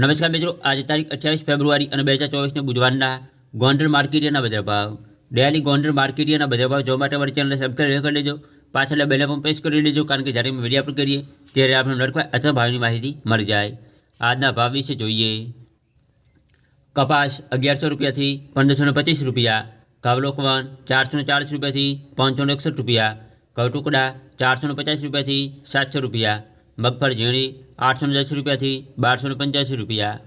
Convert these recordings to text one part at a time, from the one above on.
નમસ્કાર મિત્રો, આજે તારીખ અઠ્યાવીસ ફેબ્રુઆરી અને બે હજાર ચોવીસને બુધવારના ગોંડલ માર્કેટિયાના બજાર ભાવ. ડેલી ગોંડલ માર્કેટિયાના બજાર ભાવ જોવા માટે અમારી ચેનલને સબસ્ક્રાઈબ કરી લેજો. પાછળ બેલ પણ પ્રેસ કરી લેજો, કારણ કે જ્યારે અમે વીડિયો અપલોડ કરીએ, ત્યારે આપણે નરખવા અથવા ભાવની માહિતી મળી જાય. આજના ભાવ વિશે જોઈએ. કપાસ અગિયારસો રૂપિયાથી પંદરસો પચીસ રૂપિયા કવલોકવન ચારસો ચાલીસ રૂપિયાથી પાંચસો એકસઠ રૂપિયા કવટુકડા ચારસો ને પચાસ રૂપિયાથી સાતસો રૂપિયા મગફળ ઝીણી આઠસો ને દસ રૂપિયાથી બારસો ને પંચ્યાસી રૂપિયા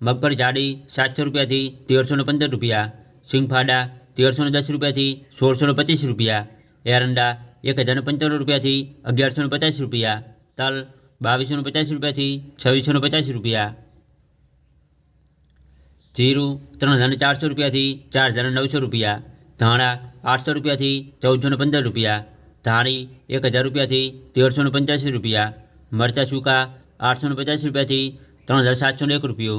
મગફળ જાડી સાતસો રૂપિયાથી તેરસો ને પંદર રૂપિયા સિંગફાડા તેરસો ને દસ રૂપિયાથી સોળસો ને પચીસ રૂપિયા એરંડા એક હજાર ને પંચાણું રૂપિયાથી અગિયારસો ને પચાસ રૂપિયા તલ બાવીસો ને પચાસ રૂપિયાથી છવ્વીસો ને પચાસ રૂપિયા જીરું ત્રણ હજાર ચારસો રૂપિયાથી ચાર હજાર નવસો રૂપિયા ધાણા આઠસો રૂપિયાથી ચૌદસો ને પંદર રૂપિયા ધાણી એક હજાર રૂપિયાથી તેરસો ને પંચ્યાસી રૂપિયા મરચાં સૂકા આઠસો ને પચાસ રૂપિયાથી ત્રણ હજાર સાતસો ને એક રૂપિયો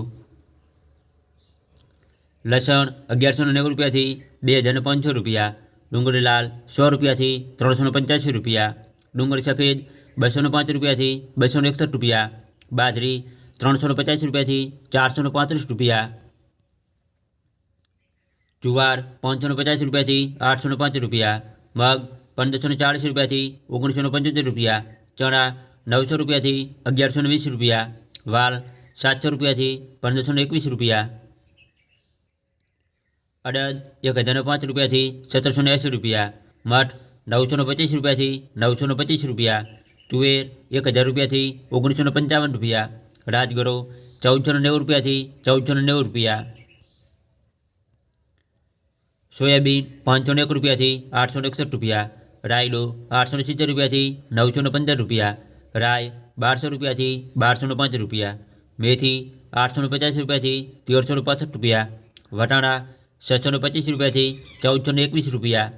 લસણ અગિયારસો ને નેવું રૂપિયાથી બે હજાર ને પાંચસો રૂપિયા ડુંગળી લાલ સો રૂપિયાથી ત્રણસો ને પંચ્યાસી રૂપિયા ડુંગળી સફેદ બસો ને પાંચ રૂપિયાથી બસો ને એકસઠ રૂપિયા બાજરી ત્રણસો ને પચાસ રૂપિયાથી ચારસો ને પાંત્રીસ રૂપિયા જુવાર પાંચસો ને પચાસ રૂપિયાથી આઠસો ને પાંચ રૂપિયા મગ પંદરસો ને ચાળીસ રૂપિયાથી ઓગણીસો ને પંચોતેર રૂપિયા ચણા નવસો રૂપિયાથી અગિયારસો ને વીસ રૂપિયા વાલ સાતસો રૂપિયાથી પંદરસો ને એકવીસ રૂપિયા અડદ એક હજાર ને પાંચ રૂપિયાથી સત્તરસો ને એંસી રૂપિયા મઠ નવસો ને પચીસ રૂપિયાથી નવસો ને પચીસ રૂપિયા તુવેર એક હજાર રૂપિયાથી ઓગણીસો ને પંચાવન રૂપિયા રાજગરો ચૌદસો ને નેવું રૂપિયાથી ચૌદસો ને નેવું રૂપિયા સોયાબીન પાંચસો ને એક રૂપિયાથી આઠસો ને એકસઠ રૂપિયા રાયડો આઠસો ને સિત્તેર રૂપિયાથી નવસો પંદર રૂપિયા, રાય બારસો રૂપિયાથી બારસો પાંચ રૂપિયા, મેથી આઠસો પચાસ રૂપિયાથી તેરસો પાસઠ રૂપિયા, વટાણા છસો પચીસ રૂપિયાથી ચૌદસો એકવીસ રૂપિયા